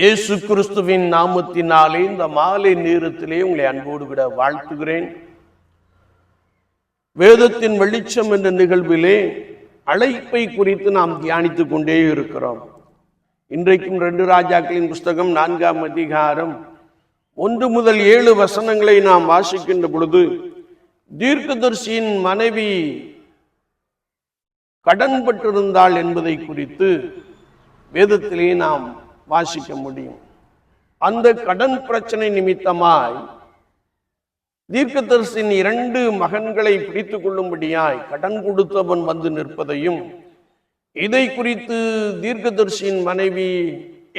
இயேசு கிறிஸ்துவின் நாமத்தினாலே இந்த மாலை நேரத்திலே உங்களை அன்போடு விட வாழ்த்துகிறேன். வேதத்தின் வெளிச்சம் என்ற நிகழ்விலே அழைப்பை குறித்து நாம் தியானித்துக் கொண்டே இருக்கிறோம். இன்றைக்கும் ரெண்டு ராஜாக்களின் புஸ்தகம் நான்காம் அதிகாரம் ஒன்று முதல் ஏழு வசனங்களை நாம் வாசிக்கின்ற பொழுது தீர்க்கதர்சியின் மனைவி கடன்பட்டிருந்தாள் என்பதை குறித்து வேதத்திலே நாம் வாசிக்க முடியும். அந்த கடன் பிரச்சனை நிமித்தமாய் தீர்க்கதரிசின் இரண்டு மகன்களை பிடித்துக் கொள்ளும்படியாய் கடன் கொடுத்தவன் வந்து நிற்பதையும் இதை குறித்து தீர்க்கதரிசியின் மனைவி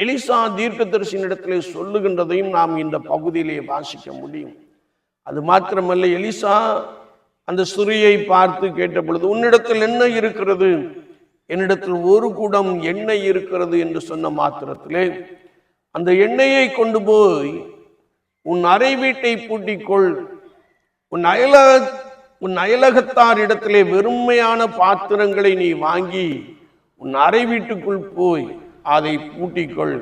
எலிசா தீர்க்கதரிசியின் இடத்திலே சொல்லுகின்றதையும் நாம் இந்த பகுதியிலே வாசிக்க முடியும். அது மாத்திரமல்ல எலிசா அந்த சுரியை பார்த்து கேட்ட பொழுது உன்னிடத்தில் என்ன இருக்கிறது? என்னிடத்தில் ஒரு குடம் எண்ணெய் இருக்கிறது என்று சொன்ன மாத்திரத்திலே அந்த எண்ணெயை கொண்டு போய் உன் அறை வீட்டை பூட்டிக்கொள். உன் அயலக உன் அயலகத்தார் இடத்திலே வெறுமையான பாத்திரங்களை நீ வாங்கி உன் அறை வீட்டுக்குள் போய் அதை பூட்டிக்கொள்.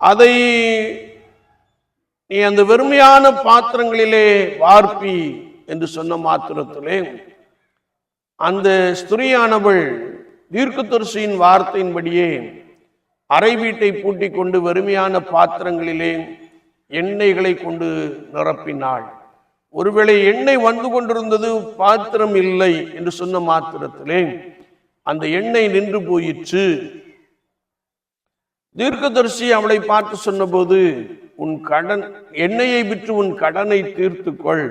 அதை நீ அந்த வெறுமையான பாத்திரங்களிலே வார்ப்பி என்று சொன்ன மாத்திரத்திலே அந்த ஸ்திரியானவள் தீர்க்கதரிசியின் வார்த்தையின்படியே அறை வீட்டை பூட்டிக் கொண்டு வறுமையான பாத்திரங்களிலே எண்ணெய்களை கொண்டு நிரப்பினாள். ஒருவேளை எண்ணெய் வந்து கொண்டிருந்தது பாத்திரம் இல்லை என்று சொன்ன மாத்திரத்திலே அந்த எண்ணெய் நின்று போயிற்று. தீர்க்கதரிசி அவளை பார்த்து சொன்னபோது உன் கடன் எண்ணெயை விற்று உன் கடனை தீர்த்துக்கொள்.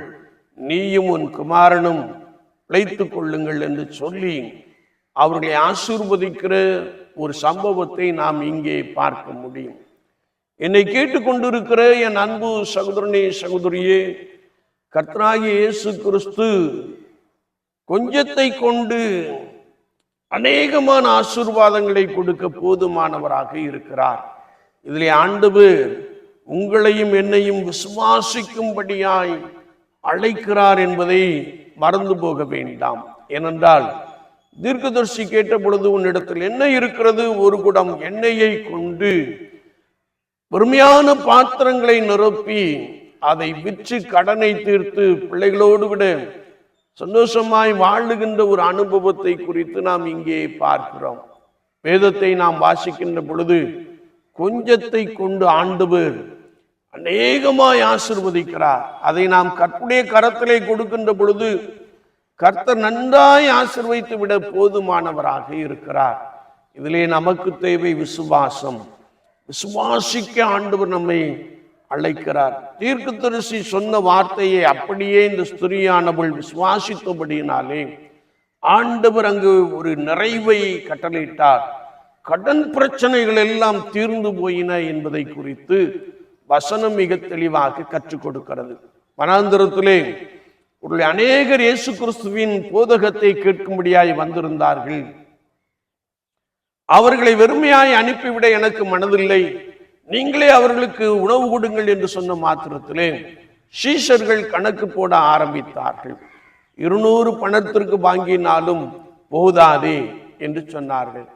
நீயும் உன் குமாரனும் பிழைத்துக் கொள்ளுங்கள் என்று சொல்லி அவர்களை ஆசீர்வதிக்கிற ஒரு சம்பவத்தை நாம் இங்கே பார்க்க முடியும். என்னை கேட்டுக்கொண்டிருக்கிற என் அன்பு சகோதரனே சகோதரியே கர்த்தராகி இயேசு கிறிஸ்து கொஞ்சத்தை கொண்டு அநேகமான ஆசீர்வாதங்களை கொடுக்க போதுமானவராக இருக்கிறார். இதிலே ஆண்டவர் உங்களையும் என்னையும் விசுவாசிக்கும்படியாய் அழைக்கிறார் என்பதை மறந்து போக வேண்டாம். ஏனென்றால் தீர்க்கதர்சி கேட்ட பொழுது உன்னிடத்தில் என்ன இருக்கிறது? ஒரு குடம் எண்ணெயை கொண்டு பெருமையான பாத்திரங்களை நிரப்பி அதை விற்று கடனை தீர்த்து பிள்ளைகளோடு விட சந்தோஷமாய் வாழுகின்ற ஒரு அனுபவத்தை குறித்து நாம் இங்கே பார்க்கிறோம். வேதத்தை நாம் வாசிக்கின்ற பொழுது கொஞ்சத்தை கொண்டு ஆண்டவர் அநேகமாய் ஆசிர்வதிக்கிறார். அதை நாம் கற்புடைய கரத்திலே கொடுக்கின்ற பொழுது கர்த்தர் நன்றாய் ஆசிர்வைத்து விட போதுமானவராக இருக்கிறார். இதிலே நமக்கு தேவை விசுவாசம். விசுவாசிக்க ஆண்டவர் நம்மை அழைக்கிறார். தீர்க்கதரிசி சொன்ன வார்த்தையை அப்படியே இந்த ஸ்திரியானவள் விசுவாசித்தபடியினாலே ஆண்டவர் அங்கு ஒரு நிறைவை கட்டளையிட்டார். கடன் பிரச்சனைகள் எல்லாம் தீர்ந்து போயின என்பதை குறித்து வசனம் மிக தெளிவாக கற்றுக் கொடுக்கிறது. வனாந்திரத்திலே உடைய அநேகர் இயேசு கிறிஸ்துவின் போதகத்தை கேட்கும்படியாய் வந்திருந்தார்கள். அவர்களை வெறுமையாய் அனுப்பிவிட எனக்கு மனதில்லை. நீங்களே அவர்களுக்கு உணவு கொடுங்கள் என்று சொன்ன மாத்திரத்திலே சீஷர்கள் கணக்கு போட ஆரம்பித்தார்கள். இருநூறு பணத்திற்கு வாங்கினாலும் போதாதே என்று சொன்னார்கள்.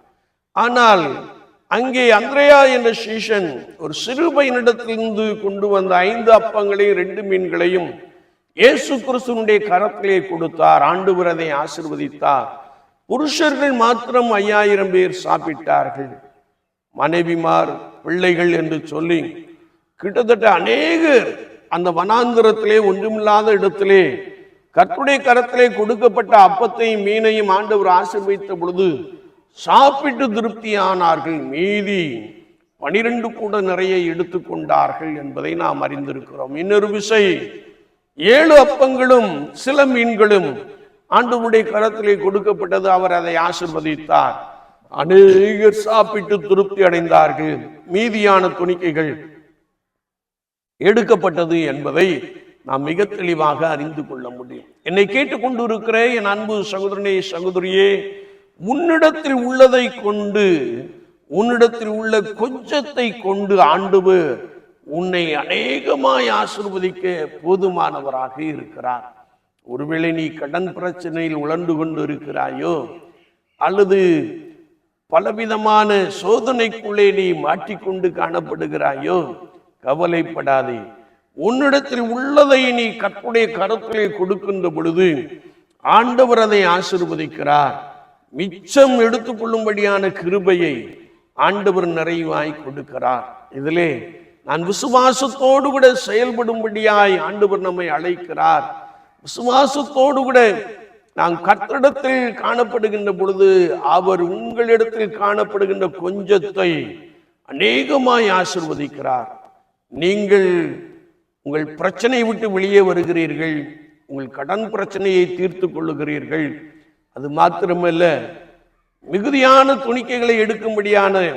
ஆனால் அங்கே அந்திரையா என்ற சீஷன் ஒரு சிறு பையனிடத்திலிருந்து கொண்டு வந்த ஐந்து அப்பங்களையும் ரெண்டு மீன்களையும் இயேசு கிறிஸ்துவனுடைய கரத்திலே கொடுத்தார். ஆண்டு அதை ஆசிர்வதித்தார். புருஷர்கள் மாத்திரம் ஐயாயிரம் பேர் சாப்பிட்டார்கள். மனைவிமார் பிள்ளைகள் என்று சொல்லி கிட்டத்தட்ட அநேகர் அந்த வனாந்திரத்திலே ஒன்றுமில்லாத இடத்திலே கற்புடைய கரத்திலே கொடுக்கப்பட்ட அப்பத்தையும் மீனையும் ஆண்டவர் ஆசிர்வதித்த பொழுது சாப்பிட்டு திருப்தியானார்கள் மீதி பனிரெண்டு கூட நிறைய எடுத்துக்கொண்டார்கள் என்பதை நாம் அறிந்திருக்கிறோம். இன்னொரு விசை ஏழு அப்பங்களும் சில மீன்களும் ஆண்டவருடைய கரத்திலே கொடுக்கப்பட்டது அவர் அதை ஆசிர்வதித்தார். அநேகர் சாப்பிட்டு திருப்தி அடைந்தார்கள். மீதியான துணிக்கைகள் எடுக்கப்பட்டது என்பதை நாம் மிக தெளிவாக அறிந்து கொள்ள முடியும். என்னை கேட்டுக்கொண்டு இருக்கிற என் அன்பு சகோதரனே சகோதரியே உன்னிடத்தில் உள்ளதை கொண்டு உன்னிடத்தில் உள்ள கொஞ்சத்தை கொண்டு ஆண்டவர் உன்னை அநேகமாய் ஆசிர்வதிக்க போதுமானவராக இருக்கிறார். ஒருவேளை நீ கடன் பிரச்சனையில் உழண்டு கொண்டு இருக்கிறாயோ அல்லது பலவிதமான சோதனைக்குள்ளே நீ மாட்டிக்கொண்டு காணப்படுகிறாயோ கவலைப்படாதே. உன்னிடத்தில் உள்ளதை நீ கற்புடைய கருத்திலே கொடுக்கின்ற பொழுது ஆண்டவர் அதை ஆசிர்வதிக்கிறார். மிச்சம் எடுத்துக்கொள்ளும்படியான கிருபையை ஆண்டவர் நிறைவாய் கொடுக்கிறார். இதிலே நான் விசுவாசத்தோடு கூட செயல்படும்படியாய் ஆண்டவர் நம்மை அழைக்கிறார். விசுவாசத்தோடு கூட நாம் கர்த்தரிடத்தில் காணப்படுகின்ற பொழுது அவர் உங்களிடத்தில் காணப்படுகின்ற கொஞ்சத்தை அநேகமாய் ஆசிர்வதிக்கிறார். நீங்கள் உங்கள் பிரச்சனையை விட்டு வெளியே வருகிறீர்கள் உங்கள் கடன் பிரச்சனையை தீர்த்து கொள்ளுகிறீர்கள் அது மாத்திரமல்ல மிகுதியான துணிக்கைகளை எடுக்கும்படியான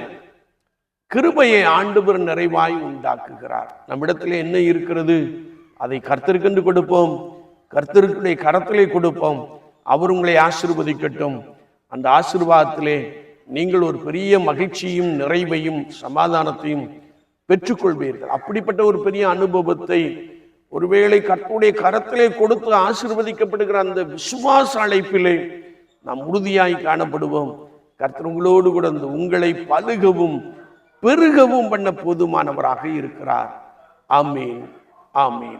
கிருபையை ஆண்டவர் நிறைவாய் உண்டாக்குகிறார். நம்மிடத்தில் என்ன இருக்கிறது? அதை கர்த்தருக்கென்று கொடுப்போம். கர்த்தருக்குடைய கரத்திலே கொடுப்போம். அவர் உங்களை ஆசிர்வதிக்கட்டும். அந்த ஆசிர்வாதத்திலே நீங்கள் ஒரு பெரிய மகிழ்ச்சியும் நிறைவையும் சமாதானத்தையும் பெற்றுக்கொள்வீர்கள். அப்படிப்பட்ட ஒரு பெரிய அனுபவத்தை ஒருவேளை கர்த்தருடைய கரத்திலே கொடுத்து ஆசிர்வதிக்கப்படுகிற அந்த விசுவாச அழைப்பிலே நாம் உறுதியாய் காணப்படுவோம். கர்த்தர் உங்களோடு கூட உங்களை பழுகவும் பெருகவும் பண்ண போதுமானவராக இருக்கிறார். ஆமீன். ஆமீன்.